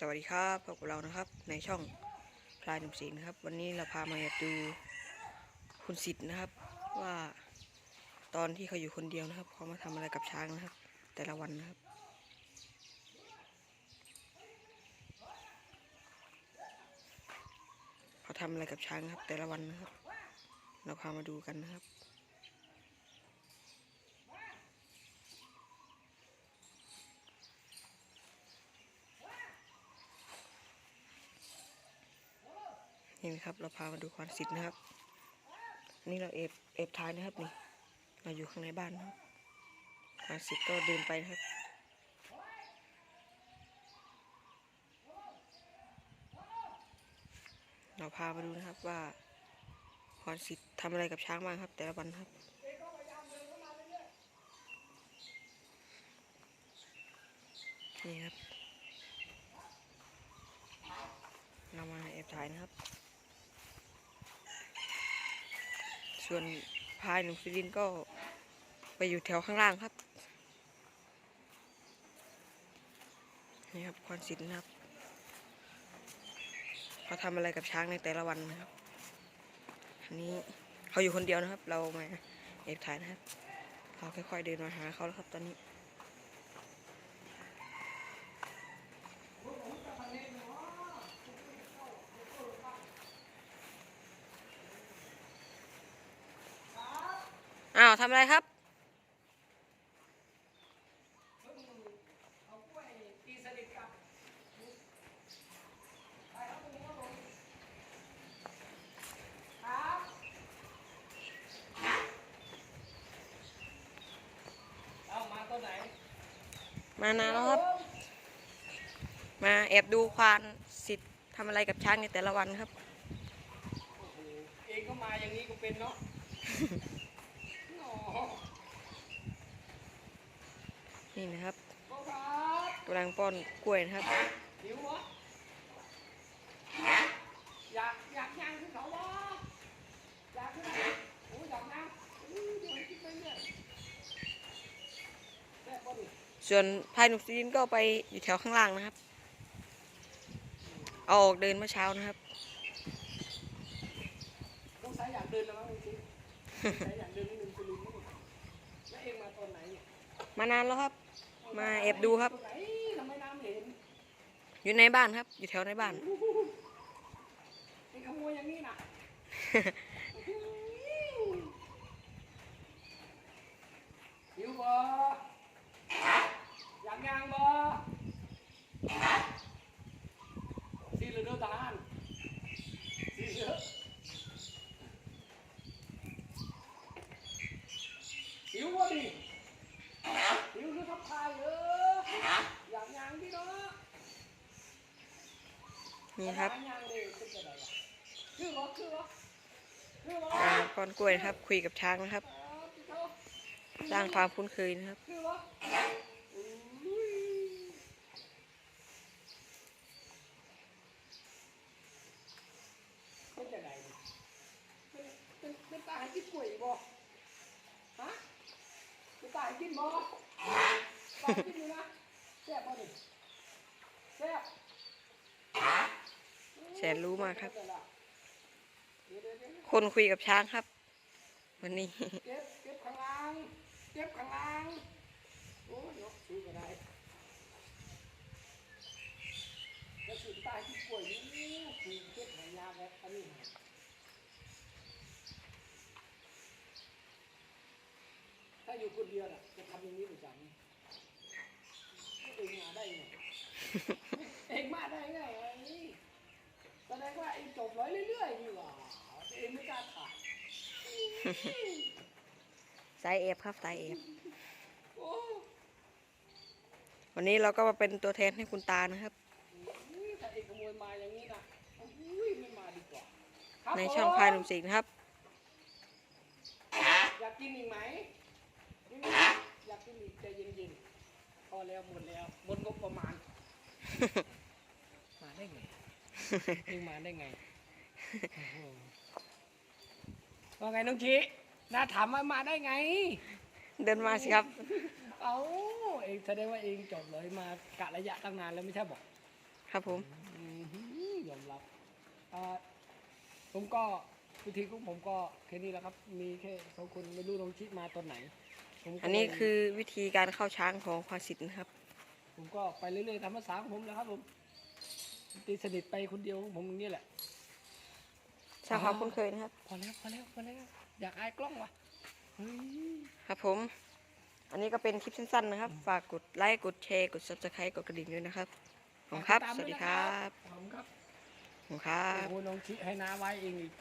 สวัสดีครับพบกับเรานะครับในช่องพลายหนุ่มศิลป์ครับ วันนี้เราพามาดูคุณสิทธิ์นะครับ ว่าตอนที่เขาอยู่คนเดียวนะครับเขามาทำอะไรกับช้างนะครับ แต่ละวันนะครับ เขาทำอะไรกับช้างนะครับ แต่ละวันนะครับ เราพามาดูกันนะครับ นี่นะครับ เราพามาดูควานสิทธิ์นะครับ นี่เราเอฟเอฟท้ายนะครับนี่ เราอยู่ข้างในบ้านนะครับควานสิทธิ์ก็เดินไปนะครับเราพามาดูนะครับว่าควานสิทธิ์ทำอะไรกับช้างบ้างครับ แต่ละวันครับ นี่ครับ เรามาแอบถ่ายนะครับ ส่วนพายหนุ่มฟิลินก็ไปอยู่แถวข้างล่างครับ นี่ครับควันสินนะครับเขาทำอะไรกับช้างในแต่ละวันนะครับ อันนี้เขาอยู่คนเดียวนะครับ เรามาเอบถ่ายนะครับ เราค่อยๆเดินมาหาเขาแล้วครับตอนนี้ ทำอะไรครับเอามาตัวไหนมานานแล้วครับ มาแอบดูควานสิทธิ์ทำอะไรกับช้างในแต่ละวันครับโอ้โหเองก็มาอย่างนี้ก็เป็นเนาะ อ๋อ นี่นะครับพ่อครับกำลังป้อนกล้วยนะครับหิววะอยากอยากย่างขึ้นเขาวะอยากขึ้นไหนโอ้ยอยากย่างอู้เดี๋ยวคิดไปเนี่ยแม่บ่ดิส่วนพายหนุ่มซีนก็ไปอยู่แถวข้างล่างนะครับ เอาออกเดินเมื่อเช้านะครับต้องใช้อยากเดินแล้วมั้งจริงๆใช้อยากเดินนิดนึงคือลืมไม่หมดแล้วเองมาตอนไหนเนี่ยมานานแล้วครับ มาแอบดูครับ อยู่ในบ้านครับ อยู่แถวในบ้านหิวบ่อยากย่างบ่สีเหลืองเด้อทหารสีเหลือหิวบ่ดิหิวคือ ทับทายเอออยากย่างดิเนาะนี่ครับอยากย่างดิเป็นจังไดล่ะคือบ่คือบ่คือบ่การป้อนกล้วยนะครับ คุยกับช้างนะครับ สร้างความคุ้นเคยนะครับคือวะอุ้ยเป็นจังไดนี่เป็นเป็นเป็นตาให้กินกล้วยบ่ฮะเป็นตาให้กินบ่ตาให้ กินดูนะแซ่บบ่นี่แซ่บแสนรู้มากครับ คนคุยกับช้างครับ วันนี้ เก็บเก็บข้างล่างเก็บข้างล่างโอ้ยเนาะซื้อก็ได้แล้วสุดตายที่ป่วยนี่คือเก็บหายาแบบอันนี้ถ้าอยู่คนเดียวน่ะจะทำอย่างนี้ประจำเองมาได้ไง เองมาได้ไงไอ้แสดงว่าเองจบร้อยเรื่อยๆนี่หว่าเองไม่กล้าถ่ายสายเอฟครับสายเอฟโอ้วันนี้เราก็มาเป็นตัวแทนให้คุณตานะครับยถ้าเอกขโมยมาอย่างนี้นะอุ้ยไม่มาดีกว่าครับในช่องผมพายหนุ่มสิงห์นะครับอยากกินอีกไหมนี่อยากกินอีกใจเย็นๆพอแล้วหมดแล้วหมดงบประ มาณมาได้ไงเองมาได้ไงโอ้โหว่าไงน้องชีน้าถามว่ามาได้ไง เดินมาสิครับ เอาเองแสดงว่าเองจบเลยมากะระยะตั้งนานแล้วไม่ใช่บอก ครับผมอืมยอมรับอ่าผมก็วิธีของผมก็แค่นี้แหละครับ มีแค่สองคนไม่รู้น้องชิมาตอนไหนผมก็อันนี้เลยคือวิธีการเข้าช้างของพาสิทธ์นะครับ ผมก็ไปเรื่อยๆทำภาษาของผมแหล้วครับผมตีสนิทไปคนเดียวของผมอย่างนี้แหละสร้างความคุ้นเคยนะครับ พอแล้วพอแล้วพอแล้วอยากอายกล้องว่ะเฮ้ยครับผม อันนี้ก็เป็นคลิปสั้นๆนะครับ ฝากกดไลค์กดแชร์กด subscribe กดกระดิ่งด้วยนะครับขอบคุณครับฝากสติวัสตามดียคนะรับขอบคุณครับขอบคุณครับ โอ้โหน้องชิให้น้าไว้เองอีก